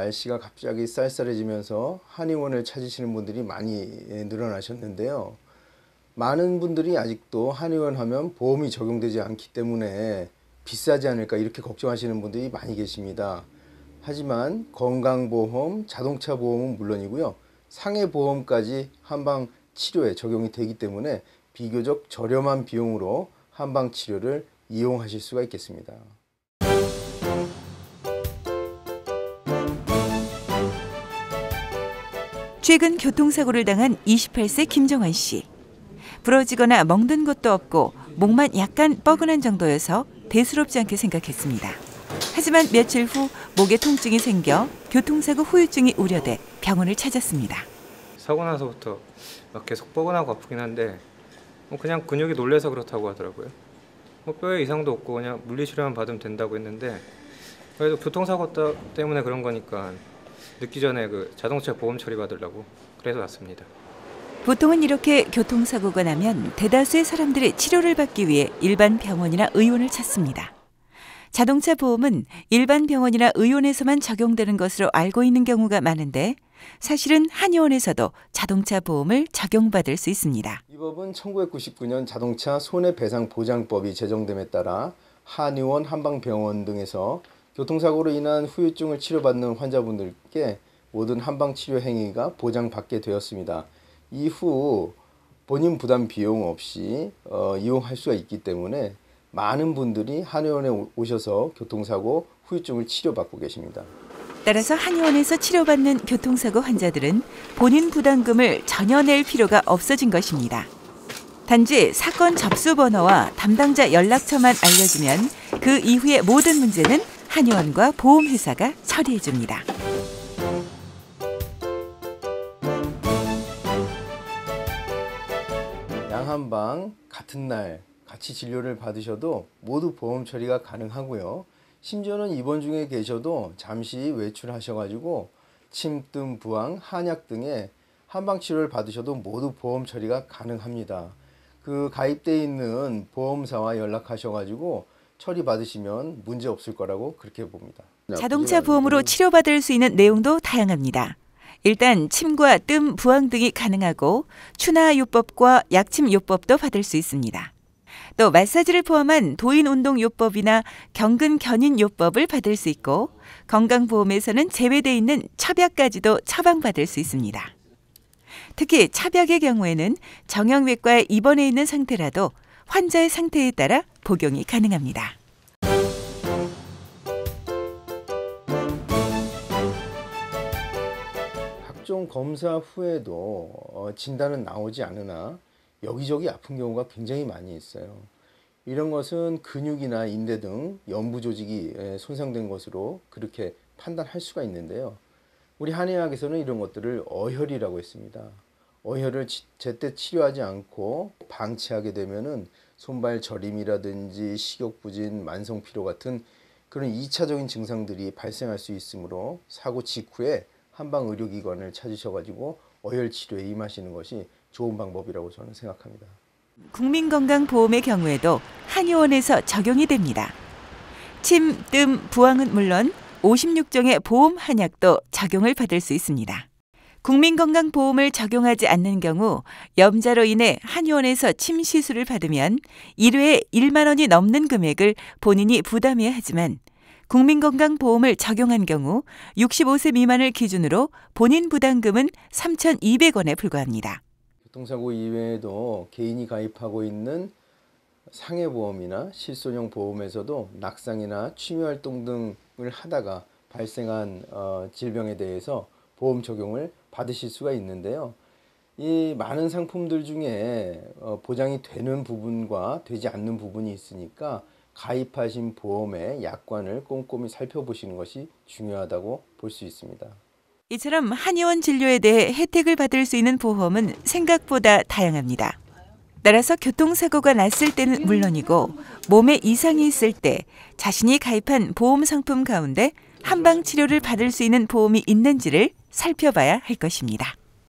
날씨가 갑자기 쌀쌀해지면서 한의원을 찾으시는 분들이 많이 늘어나셨는데요. 많은 분들이 아직도 한의원 하면 보험이 적용되지 않기 때문에 비싸지 않을까 이렇게 걱정하시는 분들이 많이 계십니다. 하지만 건강보험, 자동차 보험은 물론이고요. 상해보험까지 한방 치료에 적용이 되기 때문에 비교적 저렴한 비용으로 한방 치료를 이용하실 수가 있겠습니다. 최근 교통사고를 당한 28세 김정환 씨. 부러지거나 멍든 것도 없고 목만 약간 뻐근한 정도여서 대수롭지 않게 생각했습니다. 하지만 며칠 후 목에 통증이 생겨 교통사고 후유증이 우려돼 병원을 찾았습니다. 사고 나서부터 막 계속 뻐근하고 아프긴 한데 뭐 그냥 근육이 놀래서 그렇다고 하더라고요. 뭐 뼈에 이상도 없고 그냥 물리치료만 받으면 된다고 했는데 그래도 교통사고 때문에 그런 거니까 늦기 전에 그 자동차 보험 처리 받으려고 그래서 왔습니다. 보통은 이렇게 교통사고가 나면 대다수의 사람들이 치료를 받기 위해 일반 병원이나 의원을 찾습니다. 자동차 보험은 일반 병원이나 의원에서만 적용되는 것으로 알고 있는 경우가 많은데 사실은 한의원에서도 자동차 보험을 적용받을 수 있습니다. 이 법은 1999년 자동차 손해배상 보장법이 제정됨에 따라 한의원, 한방병원 등에서 교통사고로 인한 후유증을 치료받는 환자분들께 모든 한방 치료 행위가 보장받게 되었습니다. 이후 본인 부담 비용 없이 어, 이용할 수가 있기 때문에 많은 분들이 한의원에 오셔서 교통사고 후유증을 치료받고 계십니다. 따라서 한의원에서 치료받는 교통사고 환자들은 본인 부담금을 전혀 낼 필요가 없어진 것입니다. 단지 사건 접수 번호와 담당자 연락처만 알려주면 그 이후의 모든 문제는 한의원과 보험회사가 처리해 줍니다. 양한방 같은 날 같이 진료를 받으셔도 모두 보험 처리가 가능하고요. 심지어는 입원 중에 계셔도 잠시 외출하셔가지고 침뜸, 부항, 한약 등의 한방 치료를 받으셔도 모두 보험 처리가 가능합니다. 그 가입돼 있는 보험사와 연락하셔가지고 처리 받으시면 문제 없을 거라고 그렇게 봅니다. 자동차 보험으로 치료받을 수 있는 내용도 다양합니다. 일단 침과 뜸, 부항 등이 가능하고 추나 요법과 약침 요법도 받을 수 있습니다. 또 마사지를 포함한 도인 운동 요법이나 경근 견인 요법을 받을 수 있고 건강보험에서는 제외돼 있는 첩약까지도 처방받을 수 있습니다. 특히 첩약의 경우에는 정형외과에 입원해 있는 상태라도 환자의 상태에 따라 복용이 가능합니다. 각종 검사 후에도 어, 진단은 나오지 않으나 여기저기 아픈 경우가 굉장히 많이 있어요. 이런 것은 근육이나 인대 등 연부 조직이 손상된 것으로 그렇게 판단할 수가 있는데요. 우리 한의학에서는 이런 것들을 어혈이라고 했습니다. 어혈을 제때 치료하지 않고 방치하게 되면은 손발 저림이라든지 식욕 부진, 만성 피로 같은 그런 2차적인 증상들이 발생할 수 있으므로 사고 직후에 한방 의료기관을 찾으셔가지고 어혈 치료에 임하시는 것이 좋은 방법이라고 저는 생각합니다. 국민건강보험의 경우에도 한의원에서 적용이 됩니다. 침, 뜸, 부항은 물론 56종의 보험 한약도 적용을 받을 수 있습니다. 국민건강보험을 적용하지 않는 경우 염자로 인해 한의원에서 침 시술을 받으면 1회에 1만 원이 넘는 금액을 본인이 부담해야 하지만 국민건강보험을 적용한 경우 65세 미만을 기준으로 본인 부담금은 3,200원에 불과합니다. 교통사고 이외에도 개인이 가입하고 있는 상해보험이나 실손형 보험에서도 낙상이나 취미활동 등을 하다가 발생한 어, 질병에 대해서 보험 적용을 받으실 수가 있는데요. 이 많은 상품들 중에 어, 보장이 되는 부분과 되지 않는 부분이 있으니까 가입하신 보험의 약관을 꼼꼼히 살펴보시는 것이 중요하다고 볼 수 있습니다. 이처럼 한의원 진료에 대해 혜택을 받을 수 있는 보험은 생각보다 다양합니다. 따라서 교통사고가 났을 때는 물론이고 몸에 이상이 있을 때 자신이 가입한 보험 상품 가운데 한방 치료를 받을 수 있는 보험이 있는지를 살펴봐야 할 것입니다.